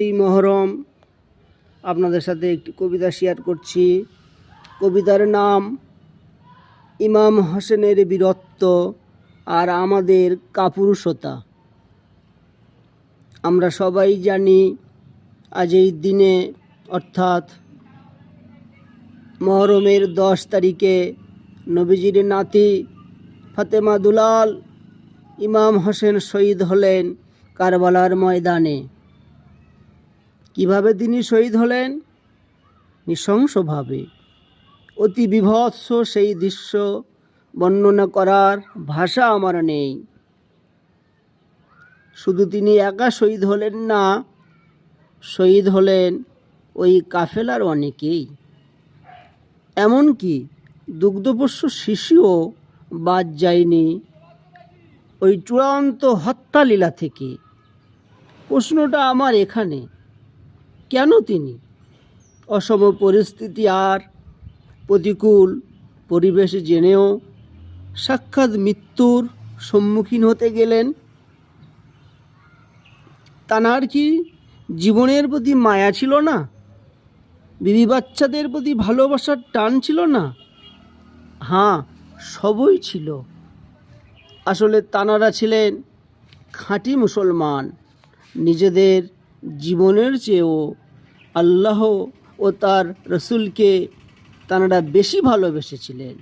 এই মহরম। আপনাদের সাথে একটি কবিতা শেয়ার করছি। কবিতার নাম, ইমাম হোসেনের বীরত্ব আর আমাদের কাপুরুষতা। আমরা সবাই জানি আজ এই দিনে, অর্থাৎ মহরমের দশ তারিখে নবীজির নাতি ফাতেমা দুলাল, ইমাম হোসেন শহীদ হলেন কারবালার ময়দানে। কীভাবে তিনি শহীদ হলেন? নৃশংসভাবে। অতি বিভৎস সেই দৃশ্য বর্ণনা করার ভাষা আমার নেই। শুধু তিনি একা শহীদ হলেন না, শহীদ হলেন ওই কাফেলার অনেকেই। এমনকি দুগ্ধপোষ্য শিশুও বাদ যায়নি ওই চূড়ান্ত হত্যালীলা থেকে। প্রশ্নটা আমার এখানে কেন তিনি? অসম পরিস্থিতি আর প্রতিকূল পরিবেশ জেনেও সাক্ষাৎ মৃত্যুর সম্মুখীন হতে গেলেন। তানার কি জীবনের প্রতি মায়া ছিল না? বিবি বাচ্চাদের প্রতি ভালোবাসার টান ছিল না? হ্যাঁ সবই ছিল। আসলে তানারা ছিলেন খাঁটি মুসলমান। নিজেদের জীবনের চেয়েও আল্লাহ ও তার রসুলকে তানারা বেশি ভালোবেসেছিলেন।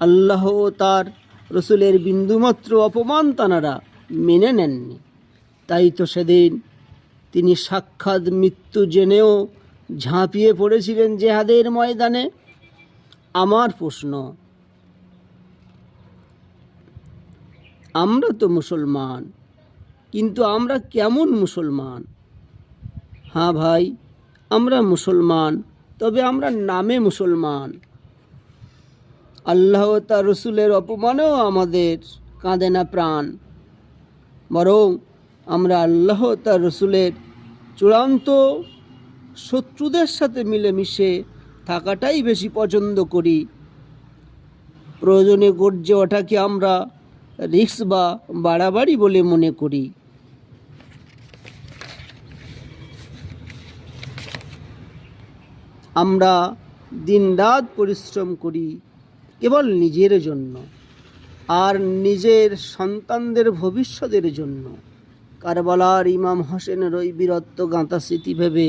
আল্লাহ ও তার রসুলের বিন্দুমাত্র অপমান তানারা মেনে নেননি। তাই তো সেদিন তিনি সাক্ষাৎ মৃত্যু জেনেও ঝাঁপিয়ে পড়েছিলেন জেহাদের ময়দানে। আমার প্রশ্ন, আমরা তো মুসলমান, কিন্তু আমরা কেমন মুসলমান? হ্যাঁ ভাই, আমরা মুসলমান, তবে আমরা নামে মুসলমান। আল্লাহ তার রসুলের অপমানেও আমাদের কাঁদে না প্রাণ। বরং আমরা আল্লাহ তার রসুলের চূড়ান্ত শত্রুদের সাথে মিলেমিশে থাকাটাই বেশি পছন্দ করি। প্রয়োজনে গর্জে ওঠাকে আমরা রিক্স বা বাড়াবাড়ি বলে মনে করি? আমরা দিন রাত পরিশ্রম করি কেবল নিজের জন্য আর নিজের সন্তানদের ভবিষ্যতের জন্য। কারবালার ইমাম হোসেন ওই বীরত্ব গাঁথা স্মৃতি ভেবে